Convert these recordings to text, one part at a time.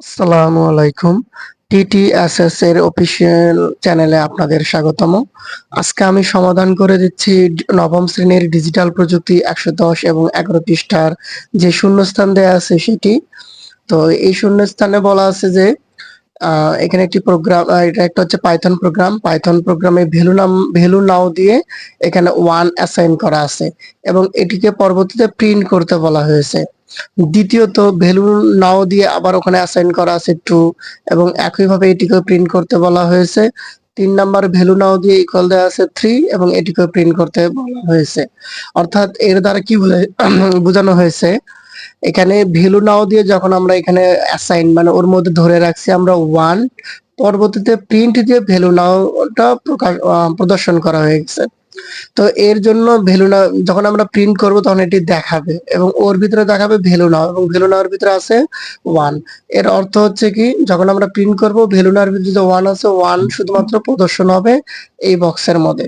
আসসালামু আলাইকুম। টিটিএসএস এর অফিসিয়াল চ্যানেলে আপনাদের স্বাগতম। আজকে আমি সমাধান করে দিচ্ছি নবম শ্রেণির ডিজিটাল প্রযুক্তি একশো দশ এবং এগারো পৃষ্ঠার যে শূন্যস্থান দেয়া আছে সেটি। তো এই শূন্যস্থানে বলা আছে যে এখানে একটি প্রোগ্রাম এটা একটা হচ্ছে পাইথন প্রোগ্রাম পাইথন প্রোগ্রামে ভ্যালু নাম, ভ্যালু নাও দিয়ে এখানে ওয়ান অ্যাসাইন করা আছে এবং এটিকে পরবর্তীতে প্রিন্ট করতে বলা হয়েছে। দ্বিতীয়ত, ভ্যালু নাও দিয়ে আবার ওখানে অ্যাসাইন করা আছে টু এবং একইভাবে এটিকে প্রিন্ট করতে বলা হয়েছে। তিন নাম্বার, ভ্যালু নাও দিয়ে ইকুয়াল দেওয়া আছে থ্রি এবং এটিকে প্রিন্ট করতে বলা হয়েছে। অর্থাৎ এর দ্বারা কি বোঝানো হয়েছে, এখানে ভ্যালু নাও দিয়ে যখন আমরা এখানে অ্যাসাইন মানে ওর মধ্যে ধরে রাখছি আমরা ওয়ান পরবর্তীতে প্রিন্ট দিয়ে ভ্যালু নাওটা প্রকাশ প্রদর্শন করা হয়ে গেছে তো এর জন্য ভ্যালু নাও যখন আমরা প্রিন্ট করব তখন এটি দেখাবে এবং ওর ভিতরে দেখাবে ভ্যালু নাও এবং ভ্যালু নাওর ভিতরে আছে ওয়ানের অর্থ হচ্ছে কি, যখন আমরা প্রিন্ট করব ভ্যালু নাওর ভিতরে যে ওয়ান আছে ওয়ান শুধুমাত্র প্রদর্শন হবে এই বক্সের মধ্যে।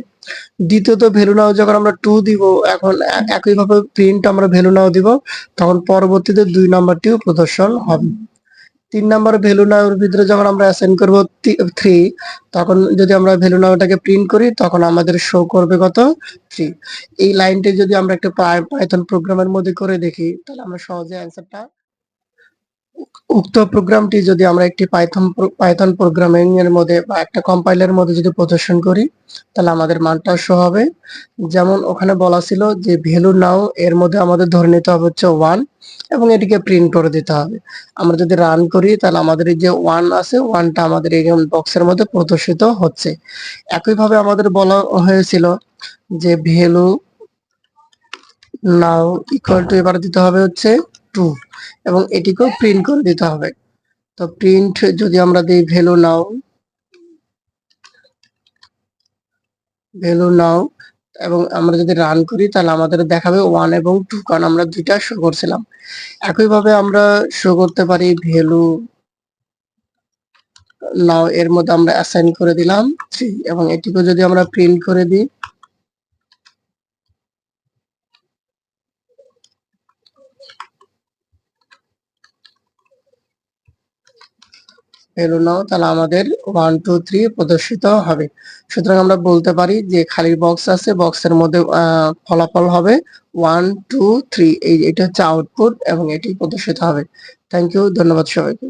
দ্বিতীয়ত ভ্যালু নাও যখন আমরা টু দিব, এখন একইভাবে প্রিন্ট আমরা ভ্যালু নাও দিব, তখন পরবর্তীতে দুই নাম্বারটিও প্রদর্শন হবে। তিন নাম্বার ভ্যালু নাওর ভিতরে যখন আমরা অ্যাসাইন করব থ্রি তখন যদি আমরা ভ্যালু নাওটাকে প্রিন্ট করি, তখন আমাদের শো করবে কত? থ্রি এই লাইনটি যদি আমরা একটা পাইথন প্রোগ্রামের মধ্যে করে দেখি, তাহলে আমরা সহজে অ্যান্সারটা উক্ত প্রোগ্রামটি যদি আমরা একটি পাইথন পাইথন প্রোগ্রামিং এর মধ্যে বা একটা কম্পাইলার মধ্যে যদি প্রদর্শন করি, তাহলে আমাদের মানটা শো হবে। যেমন ওখানে বলা ছিল যে ভ্যালু নাও এর মধ্যে আমাদের ধরে নিতে হবে হচ্ছে ওয়ান এবং এটিকে প্রিন্ট করে দিতে হবে। আমরা যদি রান করি, তাহলে আমাদের যে ওয়ান আছে ওয়ানটা আমাদের এই বক্সের মধ্যে প্রদর্শিত হচ্ছে। একইভাবে আমাদের বলা হয়েছিল যে ভ্যালু নাও ইকুয়াল টু এবার দিতে হবে হচ্ছে টু এবং এটিকেও প্রিন্ট করে দিতে হবে। তো প্রিন্ট যদি আমরা দিই ভ্যালু নাও ভ্যালু নাও এবং আমরা যদি রান করি, তাহলে আমাদের দেখাবে ওয়ান এবং টু কারণ আমরা দুইটা শো করছিলাম। একইভাবে আমরা শো করতে পারি ভ্যালু নাও এর মধ্যে আমরা অ্যাসাইন করে দিলাম থ্রি এবং এটিকে যদি আমরা প্রিন্ট করে দিই নাও, তাহলে আমাদের ওয়ান টু থ্রি প্রদর্শিত হবে। সুতরাং আমরা বলতে পারি যে খালি বক্স আছে বক্সের মধ্যে ফলাফল হবে ওয়ান টু থ্রি এই, এটা হচ্ছে আউটপুট এবং এটি প্রদর্শিত হবে। থ্যাংক ইউ ধন্যবাদ সবাইকে।